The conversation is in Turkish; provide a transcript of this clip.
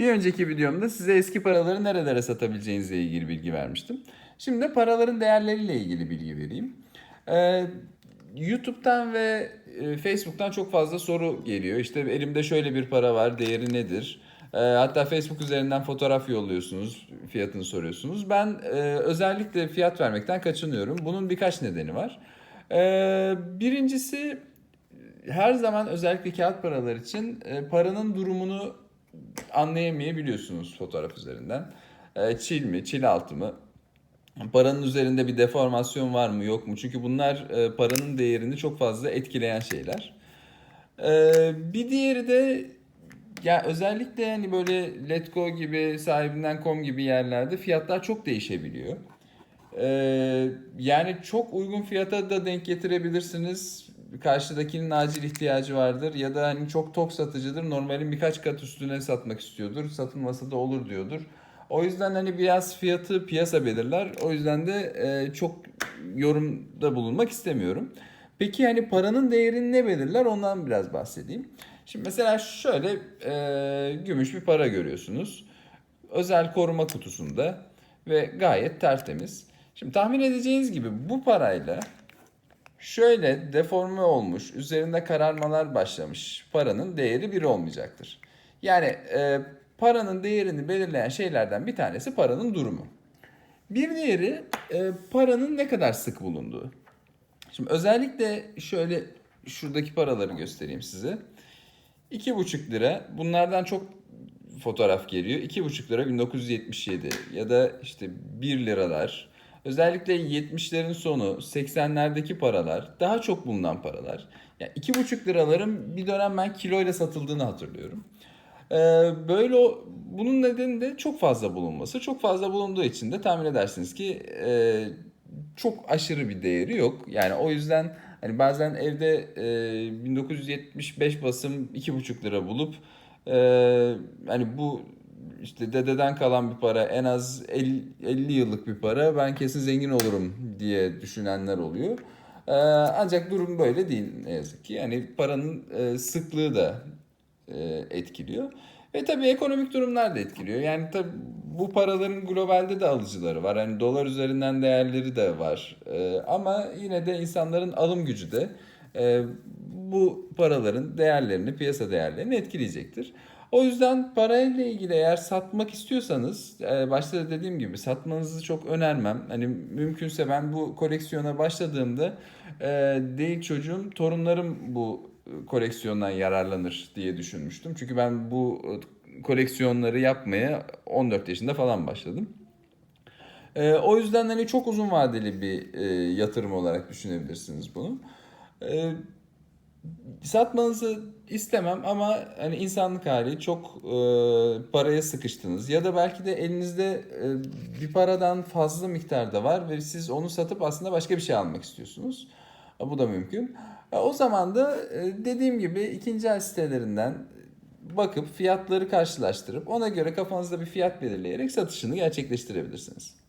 Bir önceki videomda size eski paraları nerelere satabileceğinizle ilgili bilgi vermiştim. Şimdi paraların değerleriyle ilgili bilgi vereyim. Ee, YouTube'dan ve e, Facebook'tan çok fazla soru geliyor. İşte elimde şöyle bir para var, değeri nedir? Ee, hatta Facebook üzerinden fotoğraf yolluyorsunuz, fiyatını soruyorsunuz. Ben e, özellikle fiyat vermekten kaçınıyorum. Bunun birkaç nedeni var. Ee, birincisi her zaman özellikle kağıt paralar için e, paranın durumunu anlayamayabiliyorsunuz fotoğraf üzerinden. E, çil mi, çil altı mı? Paranın üzerinde bir deformasyon var mı yok mu? Çünkü bunlar e, paranın değerini çok fazla etkileyen şeyler. E, bir diğeri de ya özellikle yani böyle Letgo gibi sahibinden.com gibi yerlerde fiyatlar çok değişebiliyor. E, yani çok uygun fiyata da denk getirebilirsiniz. Karşıdakinin acil ihtiyacı vardır ya da hani çok tok satıcıdır. Normalin birkaç kat üstüne satmak istiyordur. Satılmasa da olur diyordur. O yüzden hani biraz fiyatı piyasa belirler. O yüzden de e, çok yorumda bulunmak istemiyorum. Peki hani paranın değerini ne belirler ondan biraz bahsedeyim. Şimdi mesela şöyle e, gümüş bir para görüyorsunuz. Özel koruma kutusunda ve gayet tertemiz. Şimdi tahmin edeceğiniz gibi bu parayla şöyle deforme olmuş, üzerinde kararmalar başlamış paranın değeri bir olmayacaktır. Yani e, paranın değerini belirleyen şeylerden bir tanesi paranın durumu. Bir diğeri e, paranın ne kadar sık bulunduğu. Şimdi özellikle şöyle şuradaki paraları göstereyim size. 2,5 lira bunlardan çok fotoğraf geliyor. 2,5 lira 1977 ya da işte 1 liralar. Özellikle 70'lerin sonu 80'lerdeki paralar daha çok bulunan paralar. Yani 2,5 liraların bir dönem ben kiloyla satıldığını hatırlıyorum. Ee, böyle o, bunun nedeni de çok fazla bulunması. Çok fazla bulunduğu için de tahmin edersiniz ki e, çok aşırı bir değeri yok. Yani o yüzden hani bazen evde e, 1975 basım 2,5 lira bulup e, hani bu işte dededen kalan bir para en az 50, 50 yıllık bir para ben kesin zengin olurum diye düşünenler oluyor. Ee, ancak durum böyle değil ne yazık ki. Yani paranın e, sıklığı da e, etkiliyor. Ve tabii ekonomik durumlar da etkiliyor. Yani tabii bu paraların globalde de alıcıları var. Hani dolar üzerinden değerleri de var. E, ama yine de insanların alım gücü de e, bu paraların değerlerini, piyasa değerlerini etkileyecektir. O yüzden parayla ilgili eğer satmak istiyorsanız e, başta da dediğim gibi satmanızı çok önermem. Hani mümkünse ben bu koleksiyona başladığımda e, değil çocuğum torunlarım bu koleksiyondan yararlanır diye düşünmüştüm. Çünkü ben bu koleksiyonları yapmaya 14 yaşında falan başladım. E, o yüzden hani çok uzun vadeli bir yatırım olarak düşünebilirsiniz bunu. E, satmanızı istemem ama hani insanlık hali çok e, paraya sıkıştınız ya da belki de elinizde e, bir paradan fazla miktarda var ve siz onu satıp aslında başka bir şey almak istiyorsunuz. E, Bu da mümkün. E, O zaman da e, dediğim gibi ikinci el sitelerinden bakıp fiyatları karşılaştırıp ona göre kafanızda bir fiyat belirleyerek satışını gerçekleştirebilirsiniz.